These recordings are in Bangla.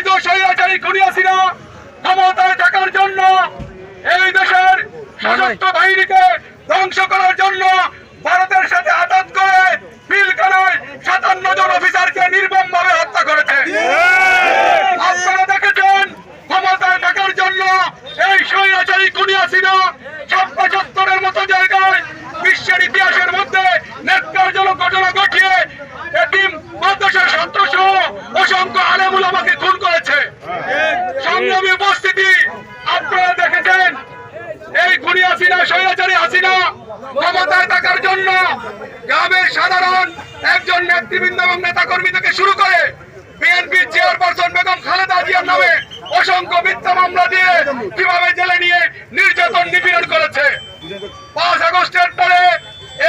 অবৈধ স্বৈরাচারী খুনিয়াছিরা ক্ষমতায় থাকার জন্য এই দেশের সশস্ত্র বাহিনীকে ধ্বংস করার জন্য ভারতের সাথে আঘাত করে পিলখানায় সাতান্ন জন অফিসারকে নির্মম ভাবে হত্যা করেছে। আপনারা দেখেছেন, ক্ষমতায় থাকার জন্য এই স্বৈরাচারী খুনিয়াছিরা ছাপ্পা মতো জায়গায় বিশ্বের ইতিহাসের মধ্যে নেককারজনক ঘটনা ঘটিয়ে এটিম মাদ্রাসার ছাত্র অসংখ্য আলেমুল আমাকে সংগ্রামী উপস্থিতি, আপনারা দেখেছেন, এই খুনি হাসিনা, স্বৈরাচারী হাসিনা ক্ষমতায় থাকার জন্য গ্রামের সাধারণ একজন নেতৃবৃন্দ এবং নেতাকর্মী থেকে শুরু করে বিএনপির চেয়ারপারসন বেগম খালেদা জিয়ার নামে অসংখ্য মিথ্যা মামলা দিয়ে কীভাবে জেলে নিয়ে নির্যাতন নিপীড়ন করেছে। পাঁচ আগস্টের পরে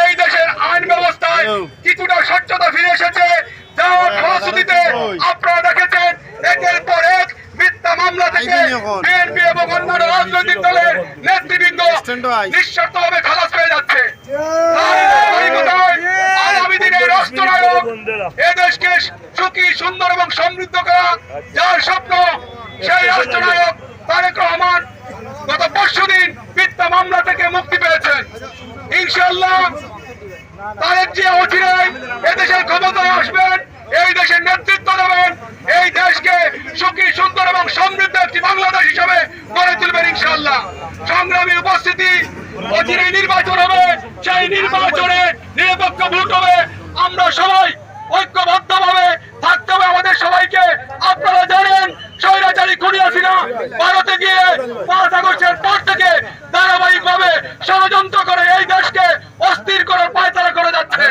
এই দেশের আইন ব্যবস্থায় কিছুটা স্বচ্ছতা ফিরে এসেছে যাওয়ার ফলশ্রুতিতে আপনারা দেখেছেন একের পর এক মিথ্যা মামলা বিএনপি এবং অন্যান্য রাজনৈতিক দলের নেতৃবৃন্দ নিঃশর্তভাবে খালাস হয়ে যাচ্ছে। আগামী দিনে রাষ্ট্রনায়ক এদেশকে সুখী সুন্দর এবং সমৃদ্ধ করা যার স্বপ্ন সেই রাষ্ট্রনায়ক তারেক রহমান গত পরশু দিন মিথ্যা মামলা থেকে মুক্তি পেয়েছেন। ইনশাল্লাহ তারেক যে অচিরাই এদেশের ক্ষমতায় আসবেন এই দেশের নেতৃত্ব দেবেন এই দেশকে সুখী সুন্দর এবং সমৃদ্ধ একটি বাংলাদেশ হিসাবে গড়ে তুলবেন সংগ্রামী উপস্থিতি অচিরেই নির্বাচন হবে, সেই নির্বাচনে নিরপেক্ষ ভোট হবে। আমরা সবাই ঐক্যবদ্ধভাবে থাকতে হবে আমাদের সবাইকে। আপনারা জানেন, স্বৈরাচারী খুনিয়াছিনা ভারতে গিয়ে পাঁচ আগস্টের পর থেকে ধারাবাহিকভাবে ষড়যন্ত্র করে এই দেশকে অস্থির করে পায়তারা করে যাচ্ছে।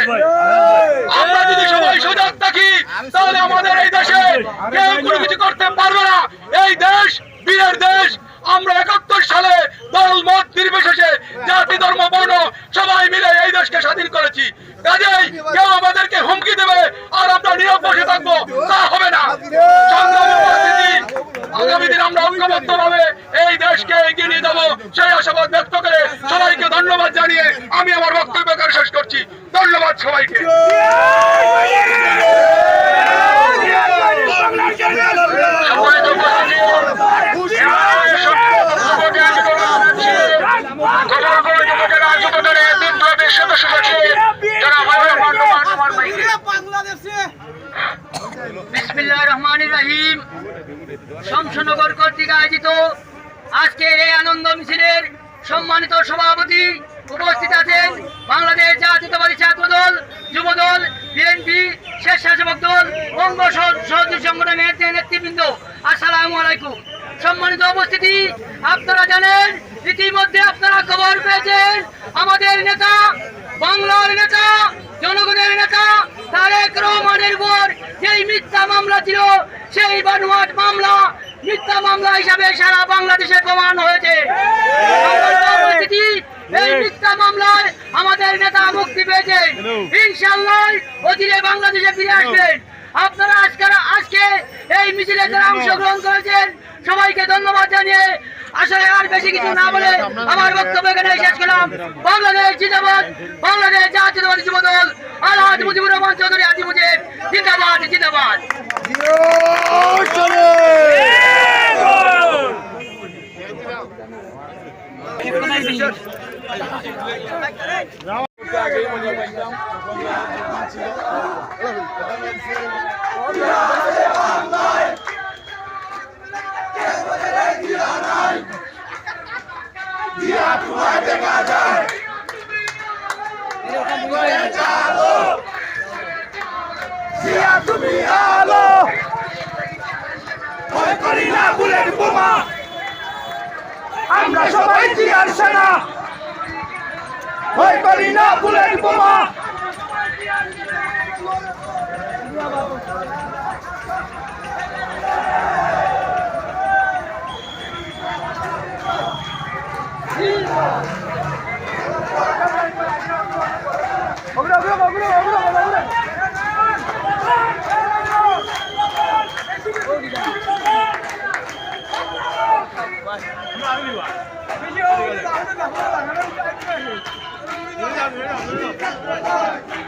আমরা যদি সবাই সজাগ থাকি, তাহলে আমাদের এই দেশে কেউ কোনো কিছু করতে পারবে না। এই দেশ, বীরের দেশ আমরা একাত্তর সালে দল মত নির্বিশেষে জাতি ধর্ম বর্ণ সবাই মিলে এই দেশকে স্বাধীন করেছি কাজেই কেউ আমাদেরকে হুমকি দেবে আর আমরা নীরব বসে থাকব তা হবে না সংগ্রামী উপস্থিতি, আগামী দিন আমরা ঐক্যবদ্ধ ভাবে এই দেশকে এগিয়ে নিয়ে যাব সেই আশাবাদ ব্যক্ত করে সবাইকে ধন্যবাদ জানিয়ে আমি আমার বক্তব্য এখানে শেষ করছি ধন্যবাদ সবাইকে সম্মানিত উপস্থিতি, বিসমিল্লাহ রহমান রাহিম, শমশনগর কর্তৃক আয়োজিত আজকের এই আনন্দ মিছিলের সম্মানিত সভাপতি উপস্থিত আছেন বাংলাদেশ জাতীয়তাবাদী ছাত্র দল যুব দল বিএনপি, স্বেচ্ছাসেবক দল, অঙ্গ সহযোগী সংগঠনের নেতৃবৃন্দ। আসসালামু আলাইকুম। সম্মানিত উপস্থিতি, আপনারা জানেন, ইতিমধ্যে আপনারা খবর পেয়েছেন, আমাদের নেতা বাংলার নেতা জনগণের নেতা তারেক রহমানের উপর যেই মিথ্যা মামলা ছিল সেই বানুয়াট মামলা মিথ্যা মামলা হিসাবে সারা বাংলাদেশে প্রমাণ হয়েছে। এই মিথ্যা মামলায় আমাদের নেতা মুক্তি পেয়েছে। ইনশাল্লাহ বাংলাদেশে ফিরে আসবেন। আপনারা আজকে আজকে এই মিছিলে যারা অংশগ্রহণ করেছেন সবাইকে ধন্যবাদ জানিয়ে আসলে আর বেশি কিছু না বলে আমার বক্তব্য এখানে শেষ করলাম। বাংলাদেশ জিন্দাবাদ, বাংলাদেশ জাতীয়তাবাদী যুব দল আলহাজ মুজিবুর রহমান চৌধুরী আজি মুজিব, জিন্দাবাদ জিন্দাবাদ। তুমি করি না বুলেট বোমা আমরা সবাই জিয়ার সেনা। ভয় করি না বুলেট বোমা। 回去回去回去回去回去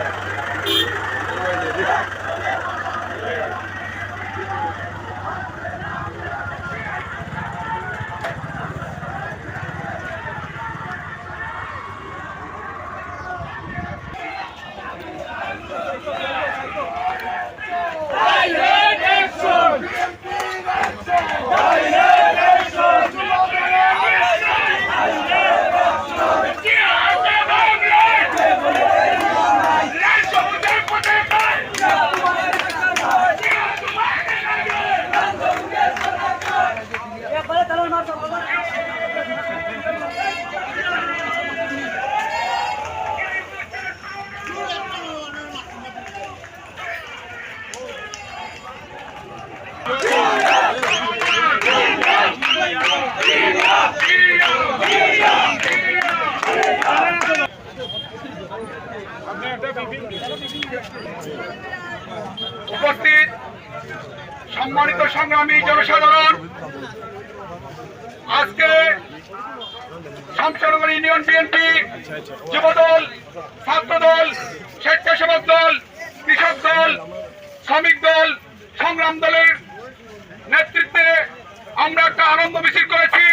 উপস্থিত সম্মানিত সংগ্রামী জনসাধারণ, আজকে শামসানগর ইউনিয়ন বিএনপি যুবদল, ছাত্রদল, স্বেচ্ছাসেবক দল, কৃষক দল, শ্রমিক দল, সংগ্রাম দলের নেতৃত্বে আমরা একটা আনন্দ মিছিল করেছি।